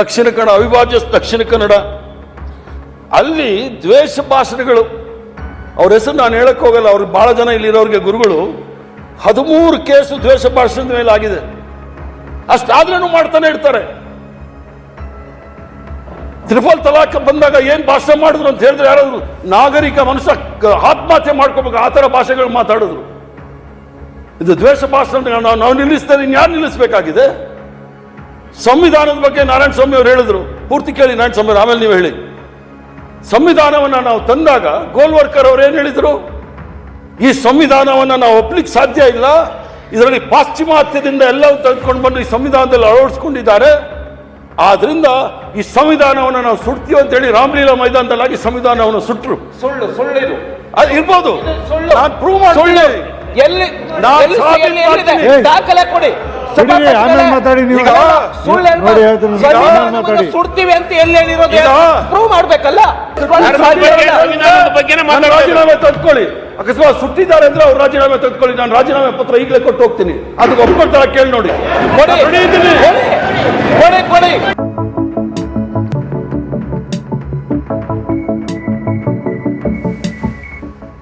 ದಕ್ಷಿಣ ಕನ್ನಡ, ಅವಿಭಾಜ್ಯ ದಕ್ಷಿಣ ಕನ್ನಡ. ಅಲ್ಲಿ ದ್ವೇಷ ಭಾಷಣಗಳು. ಅವ್ರ ಹೆಸರು ನಾನು ಹೇಳಕ್ ಹೋಗಲ್ಲ, ಅವ್ರು ಬಹಳ ಜನ ಇಲ್ಲಿರೋರಿಗೆ ಗುರುಗಳು. ಹದಿಮೂರು ಕೇಸು ದ್ವೇಷ ಭಾಷಣದ ಮೇಲೆ ಆಗಿದೆ. ಅಷ್ಟಾದ್ರೂ ಮಾಡ್ತಾನೆ ಇರ್ತಾರೆ. ತ್ರಿಫಲ್ ತಲಾಖ್ ಬಂದಾಗ ಏನ್ ಭಾಷಣ ಮಾಡಿದ್ರು ಅಂತ ಹೇಳಿದ್ರೆ ಯಾರಾದ್ರು ನಾಗರಿಕ ಮನುಷ್ಯ ಆತ್ಮಹತ್ಯೆ ಮಾಡ್ಕೋಬೇಕು, ಆ ತರ ಭಾಷೆಗಳು ಮಾತಾಡಿದ್ರು. ಇದು ದ್ವೇಷ ಭಾಷಣ ನಾವು ನಿಲ್ಲಿಸ್ತಾರೆ, ಇನ್ಯಾರು ನಿಲ್ಲಿಸಬೇಕಾಗಿದೆ? ಸಂವಿಧಾನದ ಬಗ್ಗೆ ನಾರಾಯಣ ಸ್ವಾಮಿ ಅವರು ಹೇಳಿದ್ರು. ಪೂರ್ತಿ ಕೇಳಿ ನಾರಾಯಣ ಸ್ವಾಮಿ ಆಮೇಲೆ ನೀವು ಹೇಳಿ. ಸಂವಿಧಾನವನ್ನ ನಾವು ತಂದಾಗ ಗೋಲ್ವರ್ಕರ್ ಅವರು ಏನು ಹೇಳಿದರು? ಈ ಸಂವಿಧಾನವನ್ನ ನಾವು ಒಪ್ಲಿಕ್ಕೆ ಸಾಧ್ಯ ಇಲ್ಲ. ಇದರಲ್ಲಿ ಪಾಶ್ಚಿಮಾತ್ಯದಿಂದ ಎಲ್ಲವೂ ತೆಗೆದುಕೊಂಡು ಬಂದು ಈ ಸಂವಿಧಾನದಲ್ಲಿ ಅಳವಡಿಸ್ಕೊಂಡಿದ್ದಾರೆ. ಆದ್ರಿಂದ ಈ ಸಂವಿಧಾನವನ್ನು ನಾವು ಸುಡ್ತೀವಿ ಅಂತ ಹೇಳಿ ರಾಮಲೀಲಾ ಮೈದಾನದಲ್ಲಾಗಿ ಸಂವಿಧಾನವನ್ನು ಸುಟ್ರು. ಸುಳ್ಳು ಸುಳ್ಳಿದು. ಅದು ಇರ್ಬೋದು. ಸುಳ್ಳು. ನಾನು ಪ್ರೂವ್ ಸುಳ್ಳು. ಎಲ್ಲಿ. ದಾಖಲೆ ಕೊಡಿ. ಮಾತಾಡಿ ನೀವು. ಸುಳ್ಳು ನೋಡಿ, ಹೇಳ್ತೀನಿ. ಮಾತಾಡಿ. ಸುಡ್ತೀವಿ ಅಂತ ಎಲ್ಲಿ ಹೇಳಿರೋದು? ಪ್ರೂವ್ ಮಾಡ್ಬೇಕಲ್ಲ. ರಾಜೀನಾಮೆ ತೆಗೆದುಕೊಳ್ಳಿ ಅಕಸ್ಮಾತ್ ಸುಟ್ಟಿದ್ದಾರೆ ಅಂದ್ರೆ ಅವ್ರು ರಾಜೀನಾಮೆ ತೆಗೆದುಕೊಳ್ಳಿ ನಾನು ರಾಜೀನಾಮೆ ಪತ್ರ ಈಗಲೇ ಕೊಟ್ಟು ಹೋಗ್ತೀನಿ. ಅದಕ್ಕೆ ಒಪ್ಕೊಳ್ತಾರ ಕೇಳಿ ನೋಡಿ